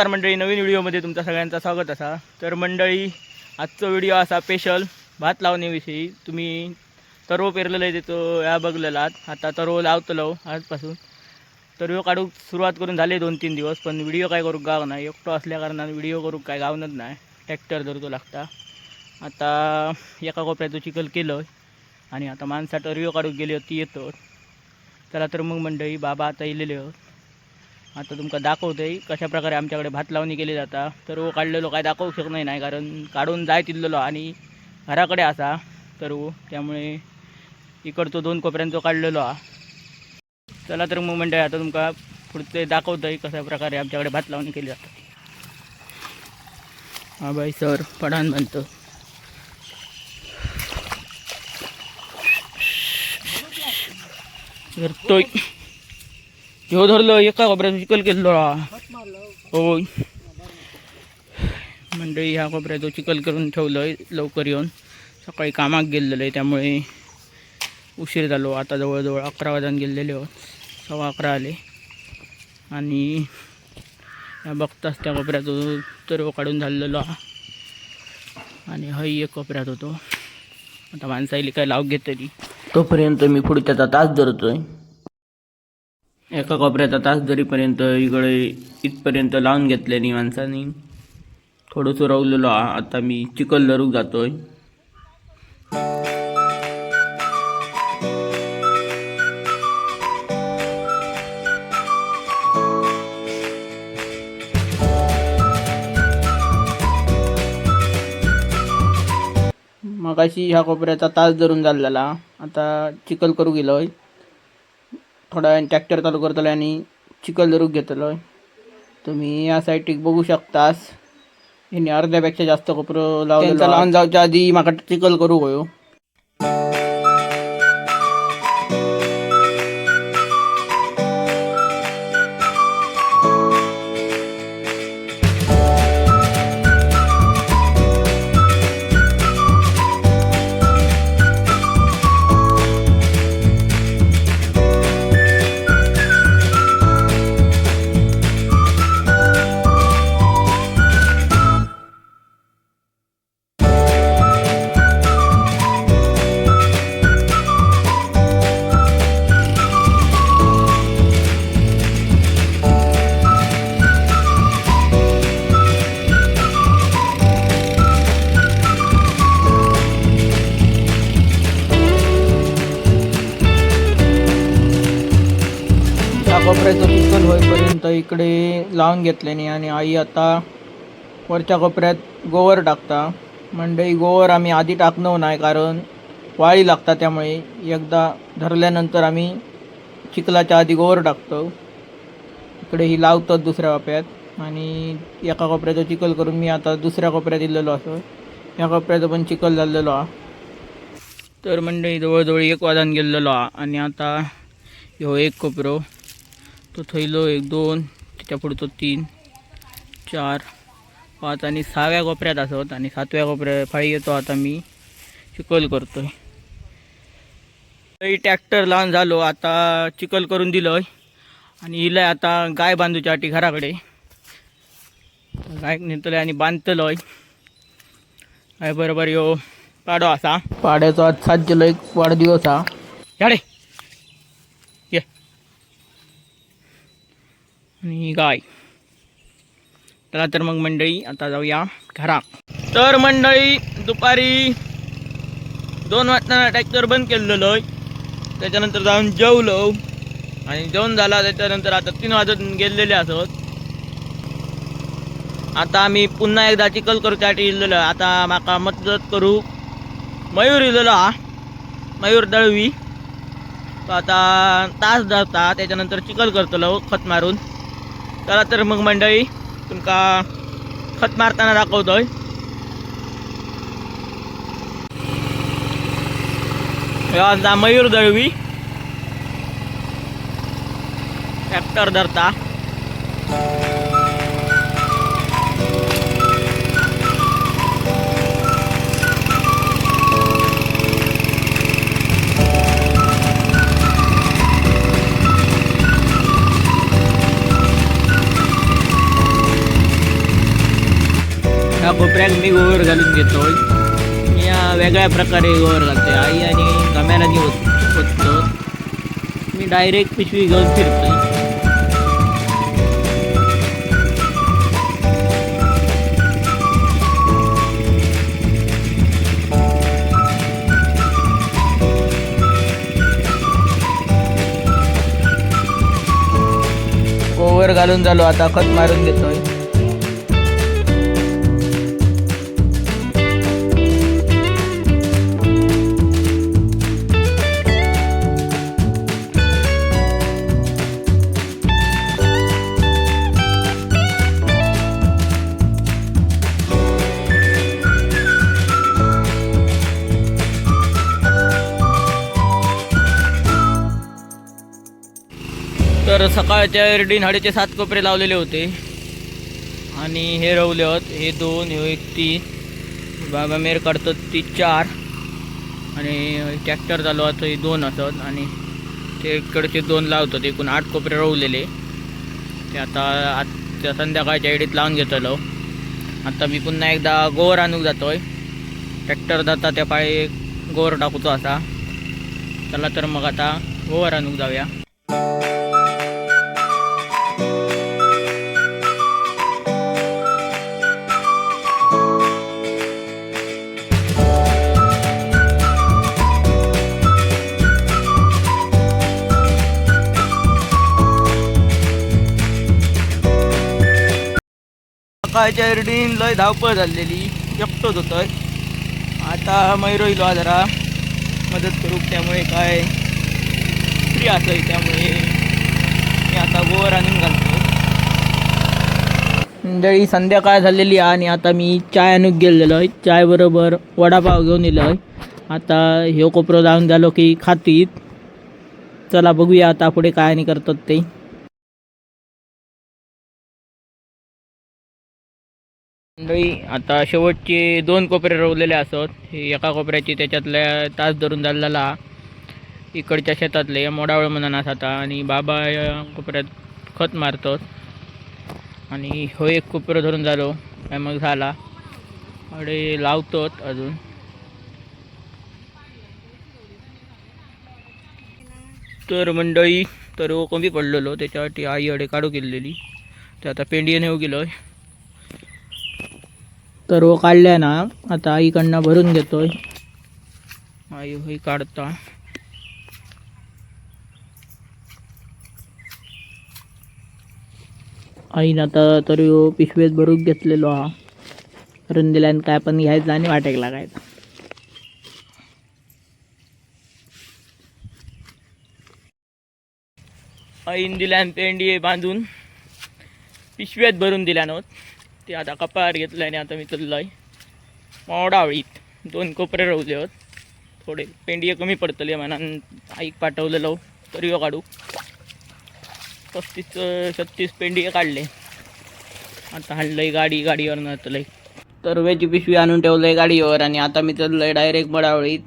नमस्कार मंडळी नवीन व्हिडिओमध्ये तुमचं सगळ्यांचं स्वागत असा. तर मंडळी आजचा व्हिडिओ असा स्पेशल भात लावण्याविषयी. तुम्ही तरव पेरलेलं आहे तो या बघलेला आता तरव लावतलो आजपासून. तरव काढूक सुरुवात करून झाले दोन तीन दिवस पण व्हिडिओ काय करू गाव नाही. एकटो असल्याकारणान व्हिडिओ करूक काय गावनच नाही. ट्रॅक्टर धरतो लागता. आता एका कोपऱ्याचं चिखल केलं आणि आता माणसा टरविओ काढूक गेली होती येतो चला तर मग मंडळी बाबा आता येलेले आहोत. आता तुमका दाखवतोय कशा प्रकारे आमच्याकडे भात लावणी केली जाता. तर वो काढलेलो काय दाखवू शकत नाही कारण काढून जाय तिल्लेलो आणि घराकडे असा. तर त्यामुळे इकडचो दोन कोपऱ्यांचो काढलेलो. हा चला तर मग मंडळी आता तुमका पुढचे दाखवतोय कशा प्रकारे आमच्याकडे भात लावणी केली जातात हा बाई सर पडान म्हणतो. धरतोय. ह्यो धरलो एका कोपऱ्यात चिखल केलेलो होय. मंडळी ह्या कोपऱ्यात चिखल करून ठेवलं लवकर येऊन. सकाळी कामाक गेलेलो आहे त्यामुळे उशीर झालो. आता जवळजवळ अकरा वाजून गेलेले हो सव्वा अकरा आले. आणि ह्या बघताच त्या कोपऱ्याचं तरव काढून झालेलो. हा आणि हई एक कोपऱ्यात होतो आता माणसाईली काय लाव घेतली तोपर्यंत मी पुढे त्याचा तास धरतोय. एका कोपऱ्याचा तास जरीपर्यंत इकडे इथपर्यंत लावून घेतल्याने माणसाने. थोडंसं रावलेलो आता मी चिखल धरूक जातोय. मगाशी ह्या कोपऱ्याचा तास धरून झालेला. आता चिखल करू गेलोय. थोडा वेळाने ट्रॅक्टर चालू करतलो आणि चिखल धरूक घेतलोय तुम्ही या साईडीक बघू शकतास. यांनी अर्ध्यापेक्षा जास्त कोपरं लावलं लावून जाऊच्या आधी माका चिखल करू होयो. त्या पिकल होईपर्यंत इकडे लावून घेतल्याने आणि आई आता वरच्या कोपऱ्यात गोवर टाकता. मंडई गोवर आम्ही आधी टाकणं नाही कारण वाळी लागता त्यामुळे एकदा धरल्यानंतर आम्ही चिखलाच्या आधी गोवर टाकतो. इकडे ही लावतात दुसऱ्या कपड्यात आणि एका कोपऱ्याचं चिखल करून मी आता दुसऱ्या कपड्यात दिलेलो असो. या कोपऱ्याचं पण चिखल झालेलो हा तर मंडळी जवळजवळ एक वाजान गेलेलो हा आणि आता ह्यो एक कोपरो तो थैलो एक दोन त्याच्या पुढचं तीन चार पाच आणि सहाव्या कोपऱ्यात असत आणि सातव्या कोपऱ्या फाळी येतो आता मी चिखल करतोय. ट्रॅक्टर लावून झालो आता चिखल करून दिलोय आणि हिला आता गाय बांधूच्या आठी घराकडे. गाय नेतलोय आणि बांधतलोय काय बरोबर यो पाडो असा. पाड्याचो आज सात जुलै वाढदिवस हा. याडे. आणि गाय. चला तर मग मंडळी आता जाऊया घरा तर मंडळी दुपारी दोन वाजता ट्रॅक्टर बंद केलेलो त्याच्यानंतर जाऊन जेवलो. आणि जेवण झाला त्याच्यानंतर आता तीन वाजत गेलेले असत. आता आम्ही पुन्हा एकदा चिखल करूसाठी इल्लेलो आता माका मदत करू. मयूर इलेलो हा. मयूर दळवी. तो आता तास धरता त्याच्यानंतर चिखल करतलो खत मारून. चला तर मग मंडळी तुमका खत मारताना दाखवतोय. ह्यो मयूर दळवी. ट्रॅक्टर धरता. कोपऱ्यात मी गोवर घालून घेतो मी या वेगळ्या प्रकारे गोवर घालतोय. आई आणि गम्याला होत मी डायरेक्ट पिशवी घेऊन फिरतो गोवर घालून झालो. आता खत मारून देतोय तर सकाळच्या एरडी हाडीचे सात कोपरे लावलेले होते. आणि हे रवले होत हे दोन हे एक तीन. बाबा मेर काढतात ती चार. आणि ट्रॅक्टर चालू आता हे दोन असत आणि ते इकडचे दोन लावतात एकूण आठ कोपरे रवलेले. ते आता आजच्या संध्याकाळच्या एडीत लावून घेतलो. आता मी पुन्हा एकदा गोवर आणूक जातोय. ट्रॅक्टर जाता त्या पाळी गोवर टाकूचो असा. चला तर मग आता गोवर आणूक जाऊया. सकाळच्या एरडीन लय धावपळ झालेली एकटोच होतोय. आता मैरो इलो जरा. मदत करूक त्यामुळे काय? फ्री असं त्यामुळे. मी आता गोवर आणून घालतो मंडळी संध्याकाळ झालेली आहे आणि आता मी चाय आणून गेलेलो आहे चाय बरोबर वडापाव घेऊन येलो आहे आता ह्यो कोपरो जाऊन झालो की खातीत. चला बघूया आता पुढे काय आणि करतात ते. मंडळी आता शेवटचे दोन कोपरे रोवलेले असत. एका कोपऱ्याची त्याच्यातल्या तास धरून झालेला इकडच्या शेतातले मोडावळ म्हणून असता आणि बाबा या कोपऱ्यात खत मारतात. आणि हो एक कोपरं धरून झालो. काय मग झाला? अडे लावतात अजून. तर मंडळी तर कमी पडलेलो. त्याच्यासाठी आई अडे काढू केलेली ते आता पेंडी नेऊ गेलो तर वो काढल्या ना. आता आईकडनं भरून घेतोय. आई होई काढता. आईनं आता तरी पिशवेत भरून घेतलेलो हा. भरून दिल्यानं काय पण घ्यायचं आणि वाटेक लागायचं. आईन दिल्यान पेंडी बांधून पिशव्यात भरून दिल्यानं ते आता कपार घेतलं आणि आता मी चाललोय मोडावळीत दोन कोपरे रोवले होत. थोडे पेंडिये कमी पडतले म्हणान आईक पाठवलेलो हो, तरी काढू. पस्तीस छत्तीस पेंडिये काढले. आता हाणलंय गाडी गाडीवर नतलंय तरव्याची पिशवी आणून ठेवलंय गाडीवर आणि आता मी चाललोय डायरेक्ट बडावळीत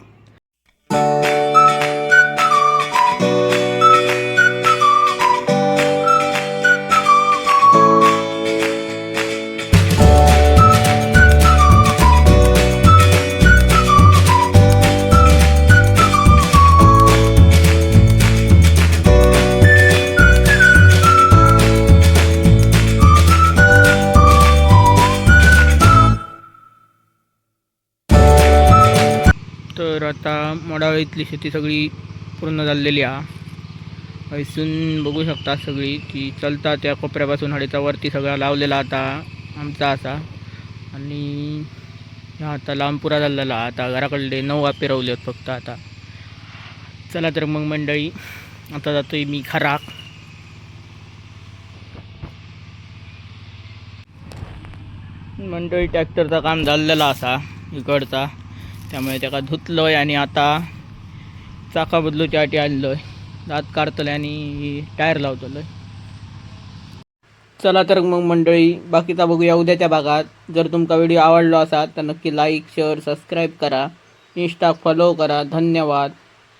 तर आता मोडावळीतली शेती सगळी पूर्ण झालेली आहे. हैसून बघू शकता सगळी ती चलता त्या कोपऱ्यापासून हडेचा वरती सगळा लावलेला आता आमचा असा. आणि ह्या आता लांब पुरा झालेला आता घराकडले नऊ आपे रावले आहेत फक्त आता. चला तर मग मंडळी आता जातोय मी खराक मंडळी ट्रॅक्टरचा काम झालेला असा इकडचा. त्यामुळे त्याका आहे आणि आता चाका बदलूच्या अटी आणलो आहे दात काढतले आणि टायर लावतलोय. चला तर मग मंडळी बाकीचा बघूया उद्याच्या भागात. जर तुमका व्हिडिओ आवडलो असा तर नक्की लाईक शेअर सबस्क्राईब करा. इंस्टा फॉलो करा. धन्यवाद.